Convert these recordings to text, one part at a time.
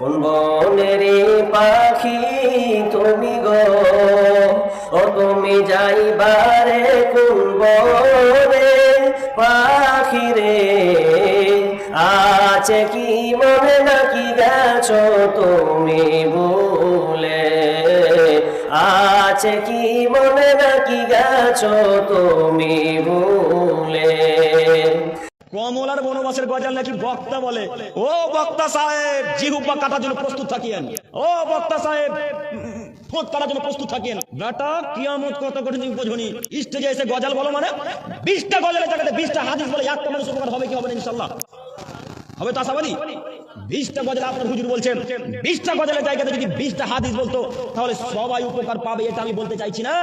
বনের পাখি তুমি গো, ও তুমি যাইবারে কোন বনে পাখি রে? আছে কি মনে নাকি গেছো তুমি বলে আছে কি মনে নাকি গেছো তুমি ভুলে? কমলার বনবাসের গজাল নাকি বক্তা বলে? ও বক্তা সাহেব জিহুব্বা কাটার জন্য প্রস্তুত থাকিয়েন ও বক্তা সাহেব কাটার জন্য প্রস্তুত থাকিয়েন বেটা, কিয়ামত কত কঠিন স্টেজে এসে গজাল বলো মানে? বিশটা গজালের জায়গাতে বিশটা হাদিস বলে, একটা মানুষ উপকার হবে কি হবে ইনশাল্লাহ হবে তো আশাবাদী বিশটা গজাল আপনার হুজুর বলছেন। বিশটা গজালের জায়গাতে যদি বিশটা হাদিস বলতো, তাহলে সবাই উপকার পাবে, এটা আমি বলতে চাইছি না।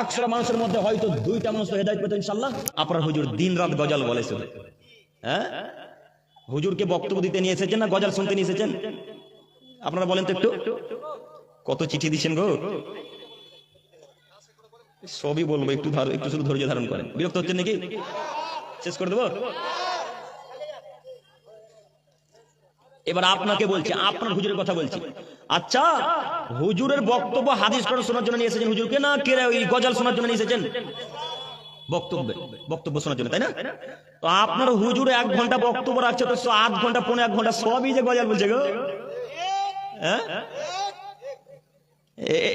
একশো মানুষের মধ্যে হয়তো দুইটা মানুষ হেদায়ত পেতো ইনশাল্লাহ আপনার হুজুর দিন রাত গজাল বলে শুধু হ্যাঁ? হুজুরকে বক্তব্য দিতে নিয়ে এসেছেন না গজাল শুনতে নিয়ে এসেছেন? আপনারা বলেন তো একটু। কত চিঠি দিচ্ছেন গো? সবই বলব, একটু একটু শুধু ধৈর্য ধারণ করেন। বিরক্ত হচ্ছেন নাকি? শেষ করে দেবো? এবার আপনাকে বলছি, আপনার হুজুরের কথা বলছি। আচ্ছা হুজুরের বক্তব্য হাদিস করে শোনার জন্য নিয়ে এসেছেন হুজুরকে না কে ওই গজাল শোনার জন্য নিয়ে এসেছেন? বক্তব্য বক্তব্য শোনার জন্য, তাই না? তো আপনার হুজুর এক ঘণ্টা বক্তব্য রাখছে, তো আধ ঘণ্টা পনেরো এক ঘণ্টা সবই যে গজাল বলছে গো। হ্যাঁ?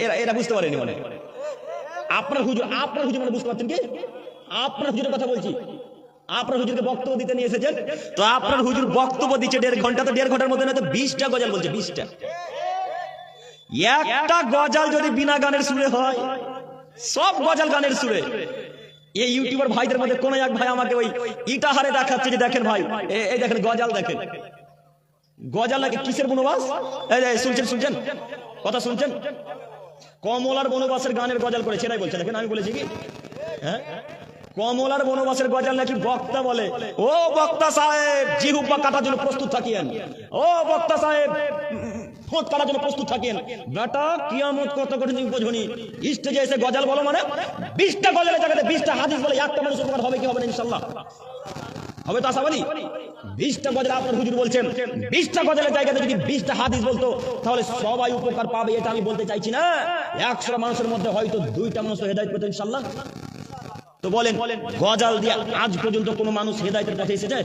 এরা এরা বুঝতে পারেনি মানে আপনার হুজুর আপনার হুজুর মানে বুঝতে পারছেন কি? আপনার হুজুরের কথা বলছি। আপনার হুজুরকে বক্তব্য দিতে নিয়ে এসেছেন, তো আপনার হুজুর বক্তব্য দিচ্ছে দেড় ঘণ্টা, তো দেড় ঘণ্টার মধ্যে না তো বিশটা গজাল বলছে, বিশটা। একটা গজাল যদি বিনা গানের সুরে হয়, সব গজাল গানের সুরে। এই ইউটিউবার ভাইদের মধ্যে কোন এক ভাই আমাকে ওই ইটাহারে দেখাচ্ছে যে দেখেন ভাই এই দেখেন গজাল দেখেন। গজাল নাকি কিসের বনবাস? এই শুনছেন শুনছেন? কথা শুনছেন? কমলার বনবাসের গানের গজাল করে, সেটাই বলছে, দেখেন আমি বলেছি কি? হ্যাঁ? কমলার বনবাসের গজাল নাকি বক্তা বলে। ও বক্তা সাহেব জিহুব্বা কাটার জন্য প্রস্তুত থাকিয়েন ও বক্তা সাহেব ঠোঁট কাটার জন্য প্রস্তুত থাকিয়েন বেটা, কিয়ামত কত কঠিন তুমি বোঝনি স্টেজে এসে গজাল বলো মানে বিশটা গজালের জায়গাতে বিশটা হাদিস বলে, একটা মানুষ উপকার হবে কি হবে না ইনশাল্লাহ হবে তো আশাবাদী? বিশটা গজাল আপনার হুজুর বলছেন, বিশটা গজালের জায়গাতে যদি বিশটা হাদিস বলতো, তাহলে সবাই উপকার পাবে, এটা আমি বলতে চাইছি না। একশো মানুষের মধ্যে হয়তো দুইটা মানুষ হেদায়ত পেতো ইনশাল্লাহ তো বলেন, গজাল দিয়ে আজ পর্যন্ত কোনো মানুষ হেদায়তের পথে এসেছে?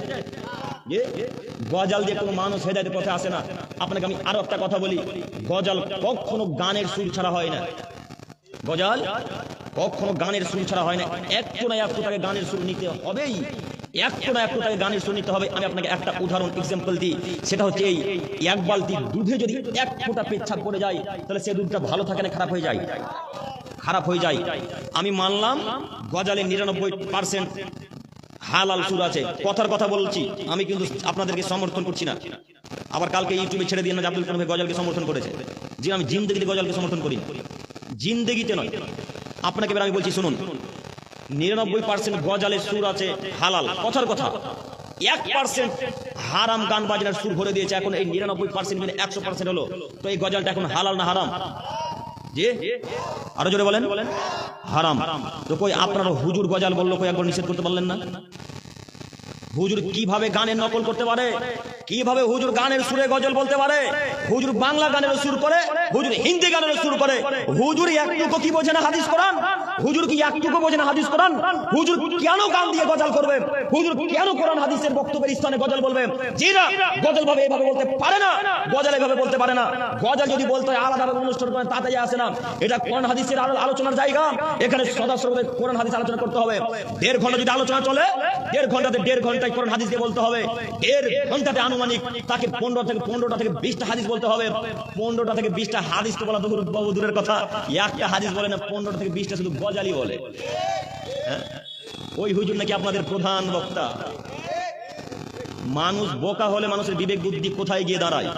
গজাল দিয়ে কোনো মানুষ হেদায়তের পথে আসে না। আপনাকে আমি আরও একটা কথা বলি, গজাল কখনো গানের সুর ছাড়া হয় না। গজাল কখনো গানের সুর ছাড়া হয় না। একটু না একটু তাকে গানের সুর নিতে হবেই। একটু না একটু তাকে গানের সুর নিতে হবে। আমি আপনাকে একটা উদাহরণ এক্সাম্পল দিই। সেটা হচ্ছে এই, এক বালতি দুধে যদি এক ফোঁটা পেচ্ছাপ পড়ে যায়, তাহলে সে দুধটা ভালো থাকে না, খারাপ হয়ে যায়। খারাপ হয়ে যায়। আমি মানলাম গজালে নিরানব্বই পার্সেন্ট হালাল সুর আছে, কথার কথা বলছি। আমি কিন্তু আপনাদেরকে সমর্থন করছি না। আবার কালকে ইউটিউবে ছেড়ে দিয়ে না আব্দুল কালাম গজালকে সমর্থন করেছে। যে আমি জিন্দগিতে গজালকে সমর্থন করি। জিন্দগিতে নয়। আপনাকে এবার আমি বলছি, শুনুন। নিরানব্বই পার্সেন্ট গজালের সুর আছে হালাল, কথার কথা। এক পার্সেন্ট হারাম গান বাজনার সুর ভরে দিয়েছে এখন এই নিরানব্বই পার্সেন্ট মিলে একশো পার্সেন্ট হলো। তো এই গজালটা এখন হালাল না হারাম? আরও জোরে বলেন। হারাম। তো কই আপনার হুজুর গজাল বলল কই একবার নিষেধ করতে পারলেন না? হুজুর কীভাবে গানের নকল করতে পারে? কীভাবে হুজুর গানের সুরে গজল বলতে পারে? হুজুর বাংলা গানের সুর করে? হুজুর হিন্দি গানের সুর করে? হুজুর একটুকু কি বোঝে না হাদিস কোরআন? হুজুর কি একটুকু বোঝে না হাদিস কোরআন? হুজুর কেন গান দিয়ে গজল করবে? হুজুর কেন কোরআন হাদিসের বক্তব্যের স্থানে গজল বলবে? জি না গজল ভাবে এইভাবে বলতে পারে না। গজল এইভাবে বলতে পারে না। গজল যদি বলতে হয় আলাদা অনুষ্ঠান করেন তাতে আসে না। এটা কোরআন হাদিসের আলো- আলোচনার জায়গা। এখানে সদস্য কোরআন হাদিস আলোচনা করতে হবে। দেড় ঘণ্টা যদি আলোচনা চলে, দেড় ঘন্টাতে দেড় ঘন্টায় কোরআন হাদিস দিয়ে বলতে হবে। দেড় ঘন্টাতে আনুমানিক তাকে পনেরো থেকে পনেরোটা থেকে বিশটা হাদিস বলতে হবে। পনেরোটা থেকে বিশটা হাদিস তো বলা বহু দূরের কথা। একটা হাদিস বলে না, পনেরোটা থেকে বিশটা শুধু গজালি বলে? ওই হুজুর নাকি আপনাদের প্রধান বক্তা। মানুষ বোকা হলে মানুষের বিবেক বুদ্ধি কোথায় গিয়ে দাঁড়ায়?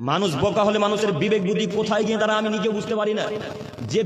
মানুষ বোকা হলে মানুষের বিবেক বুদ্ধি কোথায় গিয়ে দাঁড়ায় আমি নিজে বুঝতে পারি না। যে